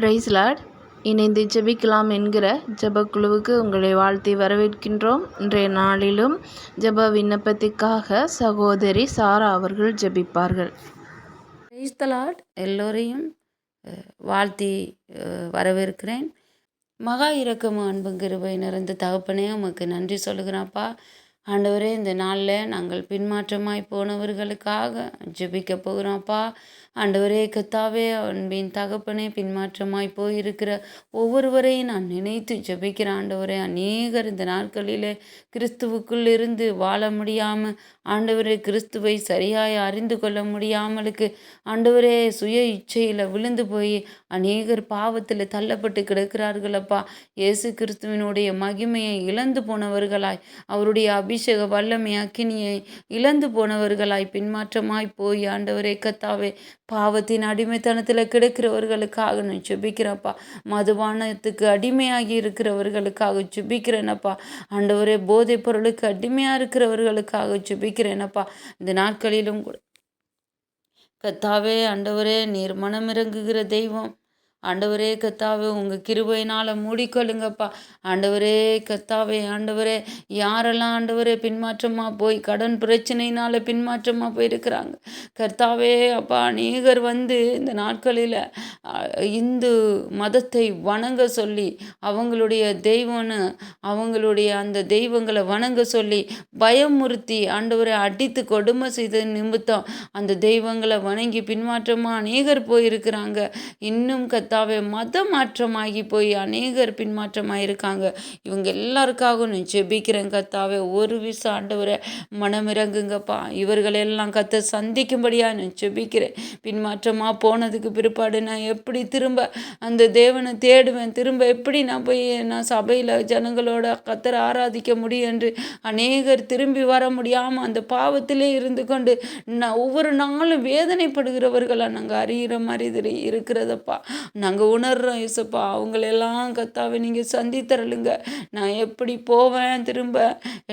பிரைஸ்லாட் இணைந்து ஜெபிக்கலாம் என்கிற ஜெபக்குழுவுக்கு உங்களை வாழ்த்தி வரவேற்கின்றோம். இன்றைய நாளிலும் ஜெப விண்ணப்பத்திற்காக சகோதரி சாரா அவர்கள் ஜெபிப்பார்கள். பிரைஸ் த எல்லோரையும் வாழ்த்தி வரவேற்கிறேன். மகா இரக்கமும் அன்பும் கிருபை நிறைந்த தகப்பனே உமக்கு நன்றி சொல்லுகிறேன்ப்பா ஆண்டவரே இந்த நாளில் நாங்கள் பின்மாற்றமாய் போனவர்களுக்காக ஜெபிக்க போகிறோம்ப்பா ஆண்டவரே கத்தாவே அன்பின் தகப்பனே பின்மாற்றமாய் போயிருக்கிற ஒவ்வொருவரையும் நான் நினைத்து ஜெபிக்கிறேன் ஆண்டவரே. அநேகர் இந்த நாட்களிலே கிறிஸ்துவுக்குள் இருந்து வாழ முடியாமல் ஆண்டவரே கிறிஸ்துவை சரியாய் அறிந்து கொள்ள முடியாமலுக்கு ஆண்டவரே சுய இச்சையில் விழுந்து போய் அநேகர் பாவத்தில் தள்ளப்பட்டு கிடக்கிறார்களப்பா இயேசு கிறிஸ்துவினுடைய மகிமையை இழந்து போனவர்களாய் அவருடைய அபிஷேக வல்லமை அக்கினியை இழந்து போனவர்களாய் பின்மாற்றமாய் போய் ஆண்டவரே கத்தாவே பாவத்தின் அடிமைத்தனத்தில் கிடக்கிறவர்களுக்காக நான் சுபிக்கிறேன்ப்பா மதுபானத்துக்கு அடிமையாகி இருக்கிறவர்களுக்காக சுபிக்கிறேனப்பா ஆண்டவரே போதைப் பொருளுக்கு அடிமையாக இருக்கிறவர்களுக்காக சுபிக்கிறேனப்பா இந்த நாட்களிலும் கூட கத்தாவே ஆண்டவரே நீர் மனமிறங்குகிற தெய்வம். ஆண்டவரே கத்தாவே உங்கள் கிருபையினால் மூடிக்கொள்ளுங்கப்பா. ஆண்டவரே கத்தாவே ஆண்டவரே யாரெல்லாம் ஆண்டவரே பின்மாற்றமாக போய் கடன் பிரச்சனையினால் பின்மாற்றமாக போயிருக்கிறாங்க. கர்த்தாவே அப்பா அநேகர் வந்து இந்த நாட்களில் இந்து மதத்தை வணங்க சொல்லி அவங்களுடைய தெய்வம்னு அவங்களுடைய அந்த தெய்வங்களை வணங்க சொல்லி பயமுறுத்தி ஆண்டவரை அடித்து கொடுமை செய்த நிமித்தம் அந்த தெய்வங்களை வணங்கி பின்மாற்றமாக அநேகர் போயிருக்கிறாங்க. இன்னும் கத் கத்தாவே மத மாற்றமாகி போய் அநேகர் பின்மாற்றமாக இருக்காங்க இவங்க எல்லாருக்காகவும் நான் ஜெபிக்கிறேன் கத்தாவே ஒரு விச ஆண்டவரை மனமிறங்குங்கப்பா. இவர்களெல்லாம் கத்த சந்திக்கும்படியாக நான் ஜெபிக்கிறேன். பின்மாற்றமாக போனதுக்கு பிற்பாடு நான் எப்படி திரும்ப அந்த தேவனை தேடுவேன்? திரும்ப எப்படி நான் போய் நான் சபையில் ஜனங்களோட கத்தரை ஆராதிக்க முடியும் என்று அநேகர் திரும்பி வர முடியாமல் அந்த பாவத்திலே இருந்து கொண்டு நான் ஒவ்வொரு நாளும் வேதனைப்படுகிறவர்களை? நாங்கள் அறிகிற மாதிரி இருக்கிறதப்பா. நாங்கள் உணர்றோம் இசப்பா அவங்களெல்லாம் கத்தாவை நீங்கள் சந்தித்தரலுங்க நான் எப்படி போவேன் திரும்ப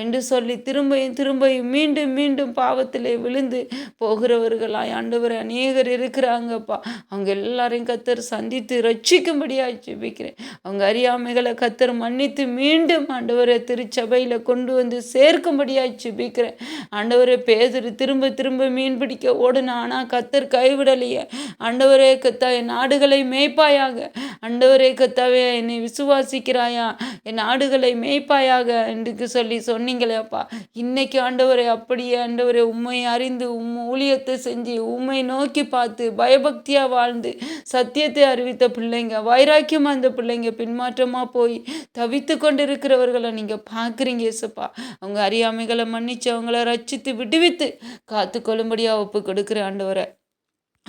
என்று சொல்லி திரும்பியும் திரும்பியும் மீண்டும் மீண்டும் பாவத்திலே விழுந்து போகிறவர்களாய் ஆண்டவர் அநேகர் இருக்கிறாங்கப்பா. அவங்க எல்லாரையும் கத்தர் சந்தித்து ரட்சிக்கும்படியாக ஜெபிக்கிறேன். அவங்க அறியாமைகளை கத்தர் மன்னித்து மீண்டும் ஆண்டவரை திருச்சபையில் கொண்டு வந்து சேர்க்கும்படியாக ஜெபிக்கிறேன். ஆண்டவரை பேதரு திரும்ப திரும்ப மீன் பிடிக்க ஓடுனா ஆனால் கத்தர் கைவிடலையே. ஆண்டவரே கத்தா என் ஆடுகளை மேய்ப்பாயாக. அண்டவரே கத்தாவே என்னை விசுவாசிக்கிறாயா? என் ஆடுகளை மேய்ப்பாயாக என்று சொல்லி சொன்னீங்களேப்பா இன்னைக்கு ஆண்டவரை அப்படியே ஆண்டவரே உண்மை அறிந்து உம் ஊழியத்தை செஞ்சு உண்மை நோக்கி பார்த்து பயபக்தியாக வாழ்ந்து சத்தியத்தை அறிவித்த பிள்ளைங்க வைராக்கியமாக அந்த பிள்ளைங்க பின்மாற்றமாக போய் தவித்து கொண்டு இருக்கிறவர்களை நீங்கள் பார்க்குறீங்க இயேசுப்பா. அவங்க அறியாமைகளை மன்னிச்சு அவங்கள ரச்சித்து விடுவித்து காத்து கொள்ளும்படியாக ஒப்பு கொடுக்குற ஆண்டவரை.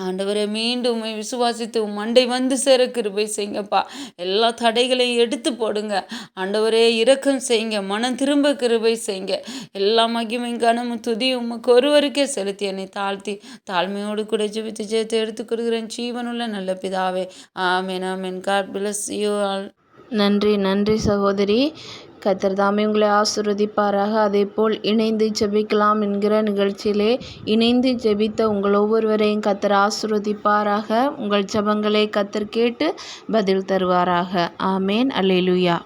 ஆண்டவரை மீண்டும் விசுவாசித்து மண்டை வந்து சேர கிருபை செய்யுங்கப்பா. எல்லா தடைகளையும் எடுத்து போடுங்க. ஆண்டவரே இரக்கம் செய்யுங்க. மனம் திரும்ப கிருபை செய்யுங்க. எல்லா மகிமையும் கனமும் துதி உமக்கு ஒருவருக்கே செலுத்தி என்னை தாழ்த்தி தாழ்மையோடு கூட ஜெபித்து ஜெயத்தை எடுத்து கொடுக்குறேன் ஜீவனுள்ள நல்ல பிதாவே. ஆமேன் ஆமேன். காட் பிளஸ் யூ ஆல் நன்றி நன்றி சகோதரி. கத்தர் தாமே உங்களை ஆசிர்வதிப்பாராக. அதேபோல் இணைந்து ஜெபிக்கலாம் என்கிற நிகழ்ச்சியிலே இணைந்து ஜெபித்த உங்கள் ஒவ்வொருவரையும் கத்தர் ஆசிர்வதிப்பாராக. உங்கள் ஜபங்களை கத்தர் கேட்டு பதில் தருவாராக. ஆமேன். அல்லேலூயா.